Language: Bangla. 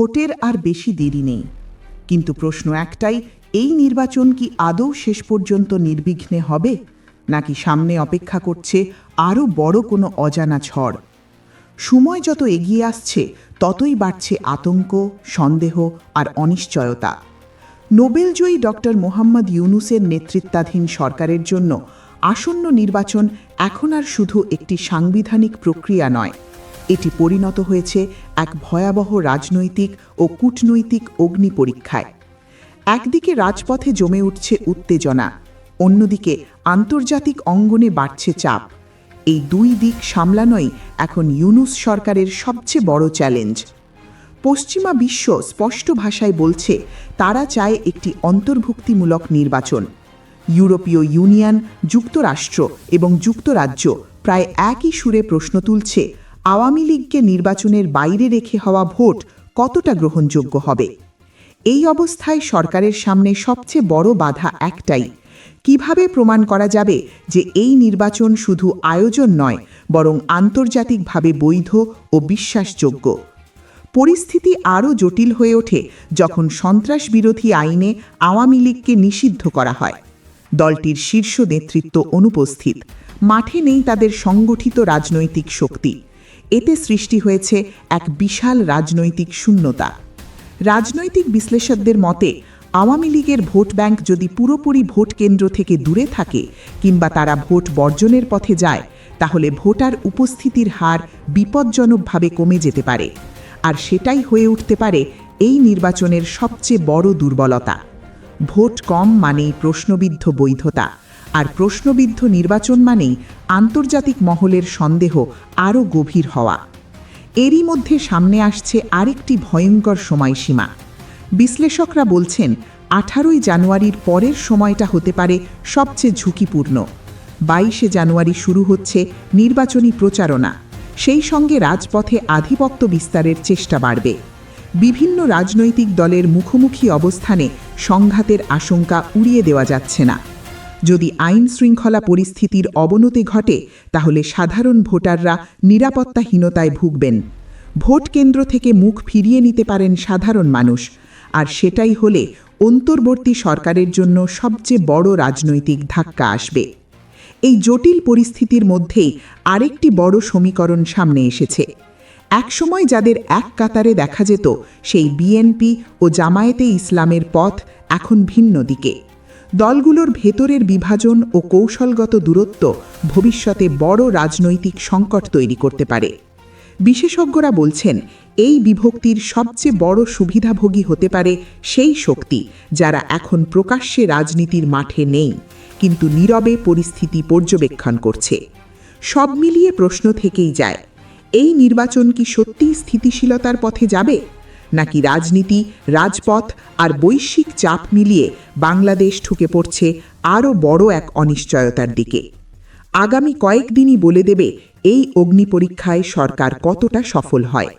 ভোটের আর বেশি দেরি নেই। কিন্তু প্রশ্ন একটাই, এই নির্বাচন কি আদৌ শেষ পর্যন্ত নির্বিঘ্নে হবে? নাকি সামনে অপেক্ষা করছে আরও বড় কোনো অজানা ঝড়? সময় যত এগিয়ে আসছে, ততই বাড়ছে আতঙ্ক, সন্দেহ আর অনিশ্চয়তা। নোবেলজয়ী ডক্টর মোহাম্মদ ইউনুসের নেতৃত্বাধীন সরকারের জন্য আসন্ন নির্বাচন এখন আর শুধু একটি সাংবিধানিক প্রক্রিয়া নয়। এটি পরিণত হয়েছে এক ভয়াবহ রাজনৈতিক ও কূটনৈতিক অগ্নি পরীক্ষায়। একদিকে রাজপথে জমে উঠছে উত্তেজনা, অন্যদিকে আন্তর্জাতিক অঙ্গনে বাড়ছে চাপ। এই দুই দিক সামলানোই এখন ইউনুস সরকারের সবচেয়ে বড় চ্যালেঞ্জ। পশ্চিমা বিশ্ব স্পষ্ট ভাষায় বলছে, তারা চায় একটি অন্তর্ভুক্তিমূলক নির্বাচন। ইউরোপীয় ইউনিয়ন, যুক্তরাষ্ট্র এবং যুক্তরাজ্য প্রায় একই সুরে প্রশ্ন তুলছে আওয়ামী লীগকে নির্বাচনের বাইরে রেখে হওয়া ভোট কতটা গ্রহণযোগ্য হবে? এই অবস্থায় সরকারের সামনে সবচেয়ে বড় বাধা একটাই। কীভাবে প্রমাণ করা যাবে যে এই নির্বাচন শুধু আয়োজন নয়, বরং আন্তর্জাতিকভাবে বৈধ ও বিশ্বাসযোগ্য? পরিস্থিতি আরও জটিল হয়ে ওঠে যখন সন্ত্রাস বিরোধী আইনে আওয়ামী লীগকে নিষিদ্ধ করা হয়। দলটির শীর্ষ নেতৃত্ব অনুপস্থিত। মাঠে নেই তাদের সংগঠিত রাজনৈতিক শক্তি। এতে সৃষ্টি হয়েছে এক বিশাল রাজনৈতিক শূন্যতা। রাজনৈতিক বিশ্লেষকদের মতে, আওয়ামী লীগের ভোট ব্যাংক যদি পুরোপুরি ভোট কেন্দ্র থেকে দূরে থাকে কিংবা তারা ভোট বর্জনের পথে যায়, তাহলে ভোটার উপস্থিতির হার বিপজ্জনকভাবে কমে যেতে পারে। আর সেটাই হয়ে উঠতে পারে এই নির্বাচনের সবচেয়ে বড় দুর্বলতা। ভোট কম মানেই প্রশ্নবিদ্ধ বৈধতা। আর প্রশ্নবিদ্ধ নির্বাচন মানেই আন্তর্জাতিক মহলের সন্দেহ আরও গভীর হওয়া। এরই মধ্যে সামনে আসছে আরেকটি ভয়ঙ্কর সময়সীমা। বিশ্লেষকরা বলছেন, আঠারোই জানুয়ারির পরের সময়টা হতে পারে সবচেয়ে ঝুঁকিপূর্ণ। বাইশে জানুয়ারি শুরু হচ্ছে নির্বাচনী প্রচারণা। সেই সঙ্গে রাজপথে আধিপত্য বিস্তারের চেষ্টা বাড়বে। বিভিন্ন রাজনৈতিক দলের মুখোমুখি অবস্থানে সংঘাতের আশঙ্কা উড়িয়ে দেওয়া যাচ্ছে না। যদি আইন শৃঙ্খলা পরিস্থিতির অবনতি ঘটে, তাহলে সাধারণ ভোটাররা নিরাপত্তাহীনতায় ভুগবেন। ভোট কেন্দ্র থেকে মুখ ফিরিয়ে নিতে পারেন সাধারণ মানুষ। আর সেটাই হলে অন্তর্বর্তী সরকারের জন্য সবচেয়ে বড় রাজনৈতিক ধাক্কা আসবে। এই জটিল পরিস্থিতির মধ্যেই আরেকটি বড় সমীকরণ সামনে এসেছে। একসময় যাদের এক কাতারে দেখা যেত, সেই বিএনপি ও জামায়াতে ইসলামের পথ এখন ভিন্ন দিকে। দলগুলোর ভেতরের বিভাজন ও কৌশলগত দূরত্ব ভবিষ্যতে বড় রাজনৈতিক সংকট তৈরি করতে পারে। বিশেষজ্ঞরা বলছেন, এই বিভক্তির সবচেয়ে বড় সুবিধাভোগী হতে পারে সেই শক্তি যারা এখন প্রকাশ্যে রাজনীতির মাঠে নেই, কিন্তু নীরবে পরিস্থিতি পর্যবেক্ষণ করছে। সব মিলিয়ে প্রশ্ন থেকেই যায়, এই নির্বাচন কি সত্যিই স্থিতিশীলতার পথে যাবে? নাকি রাজনীতি, রাজপথ আর বৈশ্বিক চাপ মিলিয়ে বাংলাদেশ ঠুকে পড়ছে আরও বড় এক অনিশ্চয়তার দিকে। আগামী কয়েকদিনই বলে দেবে এই অগ্নি পরীক্ষায় সরকার কতটা সফল হয়।